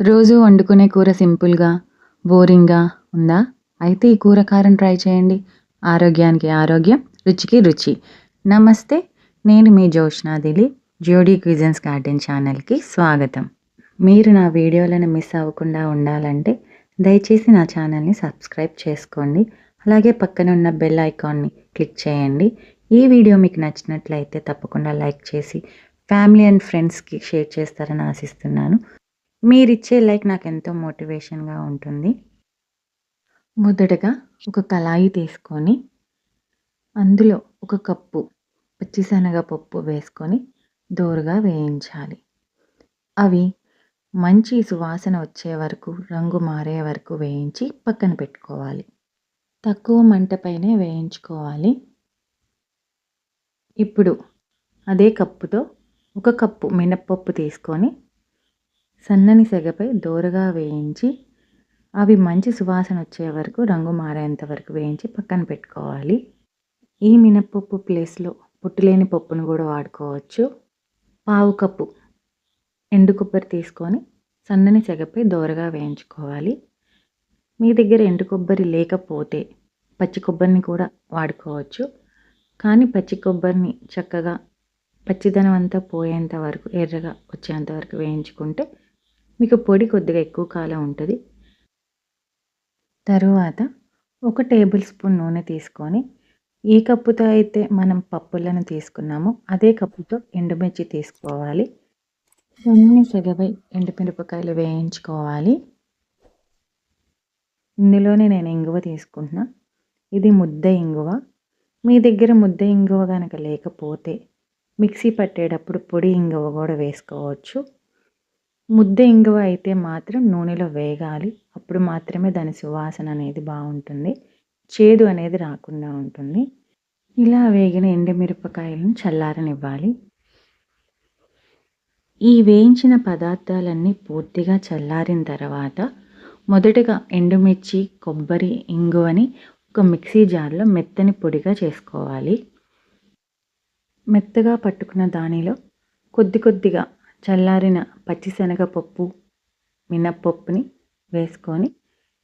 రోజు వండుకునే కూర సింపుల్గా బోరింగ్గా ఉందా? అయితే ఈ కూర కారం ట్రై చేయండి. ఆరోగ్యానికి ఆరోగ్యం రుచికి రుచి. నమస్తే నేను మీ జోష్నాదిలి జ్యోడీ క్విజన్స్ గార్డెన్ ఛానల్కి స్వాగతం. మీరు నా వీడియోలను మిస్ అవ్వకుండా ఉండాలంటే దయచేసి నా ఛానల్ని సబ్స్క్రైబ్ చేసుకోండి. అలాగే పక్కన ఉన్న బెల్ ఐకాన్ని క్లిక్ చేయండి. ఈ వీడియో మీకు నచ్చినట్లయితే తప్పకుండా లైక్ చేసి ఫ్యామిలీ అండ్ ఫ్రెండ్స్కి షేర్ చేస్తారని ఆశిస్తున్నాను. మీరిచ్చే లైక్ నాకు ఎంతో మోటివేషన్గా ఉంటుంది. మొదటగా ఒక కళాయి తీసుకొని అందులో ఒక కప్పు పచ్చిశనగ పప్పు వేసుకొని దోరగా వేయించాలి. అవి మంచి సువాసన వచ్చే వరకు రంగు మారే వరకు వేయించి పక్కన పెట్టుకోవాలి. తక్కువ మంటపైనే వేయించుకోవాలి. ఇప్పుడు అదే కప్పుతో ఒక కప్పు మినప్పప్పు తీసుకొని సన్నని సెగపై దోరగా వేయించి అవి మంచి సువాసన వచ్చే వరకు రంగు మారేంత వరకు వేయించి పక్కన పెట్టుకోవాలి. ఈ మినప్పప్పు ప్లేస్లో పుట్టులేని పప్పును కూడా వాడుకోవచ్చు. పావు కప్పు ఎండు కొబ్బరి తీసుకొని సన్నని సెగపై దోరగా వేయించుకోవాలి. మీ దగ్గర ఎండు కొబ్బరి లేకపోతే పచ్చి కొబ్బరిని కూడా వాడుకోవచ్చు. కానీ పచ్చి కొబ్బరిని చక్కగా పచ్చిదనం అంతా పోయేంత వరకు ఎర్రగా వచ్చేంత వరకు వేయించుకుంటే మీకు పొడి కొద్దిగా ఎక్కువ కాలం ఉంటుంది. తరువాత ఒక టేబుల్ స్పూన్ నూనె తీసుకొని ఏ కప్పుతో అయితే మనం పప్పులను తీసుకున్నామో. అదే కప్పుతో ఎండుమిర్చి తీసుకోవాలి. అన్ని సెగవై ఎండుమిరపకాయలు వేయించుకోవాలి. ఇందులోనే నేను ఇంగువ తీసుకుంటున్నా. ఇది ముద్ద ఇంగువ. మీ దగ్గర ముద్ద ఇంగువ కనుక లేకపోతే మిక్సీ పట్టేటప్పుడు పొడి ఇంగువ కూడా వేసుకోవచ్చు. ముద్ద ఇంగువ అయితే మాత్రం నూనెలో వేగాలి. అప్పుడు మాత్రమే దాని సువాసన అనేది బాగుంటుంది. చేదు అనేది రాకుండా ఉంటుంది. ఇలా వేగిన ఎండుమిరపకాయలను చల్లారనివ్వాలి. ఈ వేయించిన పదార్థాలన్నీ పూర్తిగా చల్లారిన తర్వాత మొదటగా ఎండుమిర్చి కొబ్బరి ఇంగువని ఒక మిక్సీ జార్లో మెత్తని పొడిగా చేసుకోవాలి. మెత్తగా పట్టుకున్న దానిలో కొద్ది కొద్దిగా చల్లారిన పచ్చిశనగపప్పు మినప్పప్పుని వేసుకొని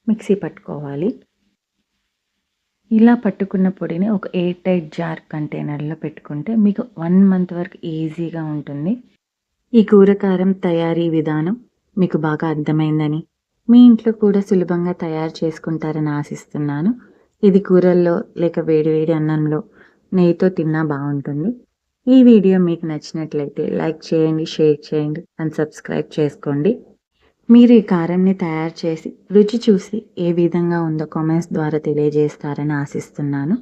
మిక్సీ పట్టుకోవాలి. ఇలా పట్టుకున్న పొడిని ఒక ఎయిర్ టైట్ జార్ కంటైనర్లో పెట్టుకుంటే మీకు వన్ మంత్ వరకు ఈజీగా ఉంటుంది. ఈ కూరకారం తయారీ విధానం మీకు బాగా అర్థమైందని మీ ఇంట్లో కూడా సులభంగా తయారు చేసుకుంటారని ఆశిస్తున్నాను. ఇది కూరల్లో లేక వేడి వేడి అన్నంలో నెయ్యితో తిన్నా బాగుంటుంది. ఈ వీడియో మీకు నచ్చినట్లయితే లైక్ చేయండి షేర్ చేయండి అండ్ సబ్స్క్రైబ్ చేసుకోండి. మీరు ఈ కారంని తయారు చేసి రుచి చూసి ఏ విధంగా ఉందో కామెంట్స్ ద్వారా తెలియజేస్తారని ఆశిస్తున్నాను.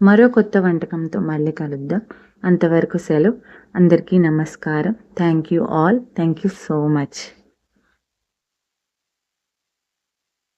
మరో కొత్త వంటకంతో మళ్ళీ కలుద్దాం. అంతవరకు సెలవు. అందరికీ నమస్కారం. Thank you all thank you so much